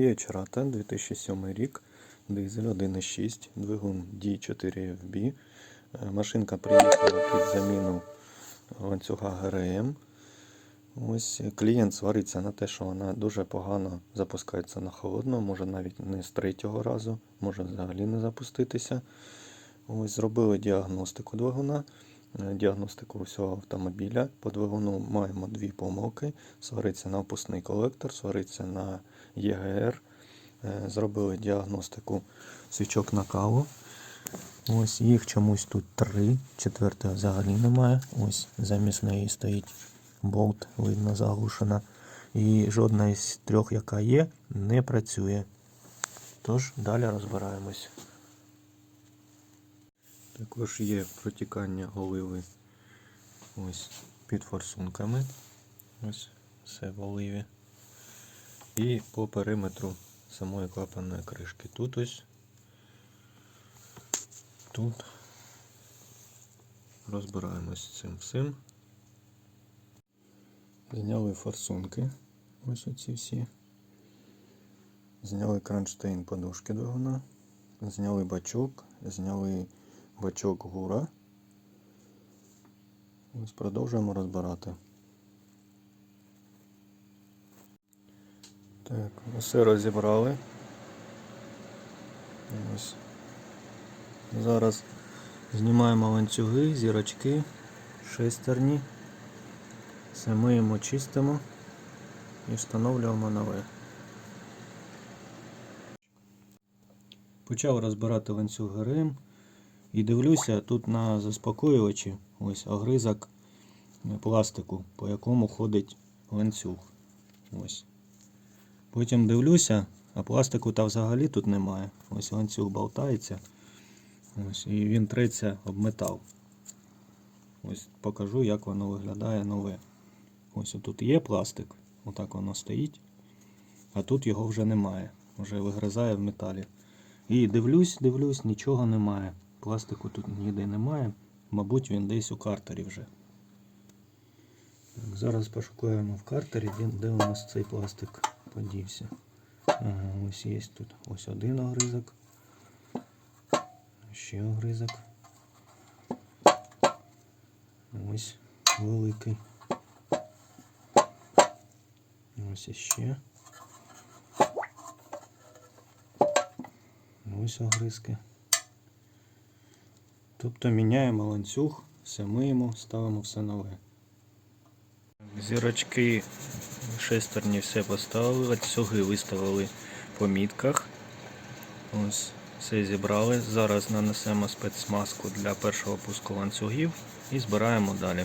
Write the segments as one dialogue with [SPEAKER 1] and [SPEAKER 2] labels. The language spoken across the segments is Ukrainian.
[SPEAKER 1] Kia Cerato 2007 рік, дизель 1.6, двигун D4FB. Е, Машинка приїхала під заміну ланцюга ГРМ. Ось клієнт свариться на те, що вона дуже погано запускається на холодно, може навіть не з третього разу, може взагалі не запуститися. Ось зробили діагностику двигуна, е, діагностику всього автомобіля. По двигуну маємо дві помилки. Свариться на впускний колектор, свариться на ЄГР. Е, Зробили діагностику свічок накалу. Ось їх чомусь тут три, четвертого взагалі немає. Ось замість неї стоїть болт, видно, заглушена. І жодна із трьох, яка є, не працює. Тож далі розбираємось. Також є протікання оливи ось під форсунками. Ось все в оливі. І по периметру самої клапанної кришки. Тут ось тут розбираємось цим всім. Зняли форсунки. Ось оці всі. Зняли кронштейн подушки двигуна. Зняли бачок, зняли бачок гура. Ось продовжуємо розбирати. Так, все розібрали. Ось. Зараз знімаємо ланцюги, зірочки, шестерні. Все миємо, чистимо і встановлюємо нове. Почав розбирати ланцюг ГРМ і дивлюся тут на заспокоювачі ось огризок пластику, по якому ходить ланцюг. Ось. Потім дивлюся, а пластику та взагалі тут немає. Ось ланцюг болтається. Ось, і він треться об метал. Ось покажу, як воно виглядає нове. Ось тут є пластик, отак воно стоїть, а тут його вже немає. Вже вигризає в металі. І дивлюсь, дивлюсь, нічого немає. Пластику тут ніде немає. Мабуть, він десь у картері вже. Так, зараз пошукаємо в картері, де, у нас цей пластик подівся. Ага, ось є тут ось один огризок. Ще огризок. Ось великий. Ось іще. Ось огризки. Тобто міняємо ланцюг, все миємо, ставимо все нове. Зірочки шестерні все поставили, ланцюги виставили по мітках. Ось все зібрали. Зараз нанесемо спецмаску для першого пуску ланцюгів і збираємо далі.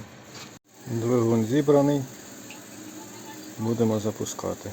[SPEAKER 1] Двигун зібраний. Будемо запускати.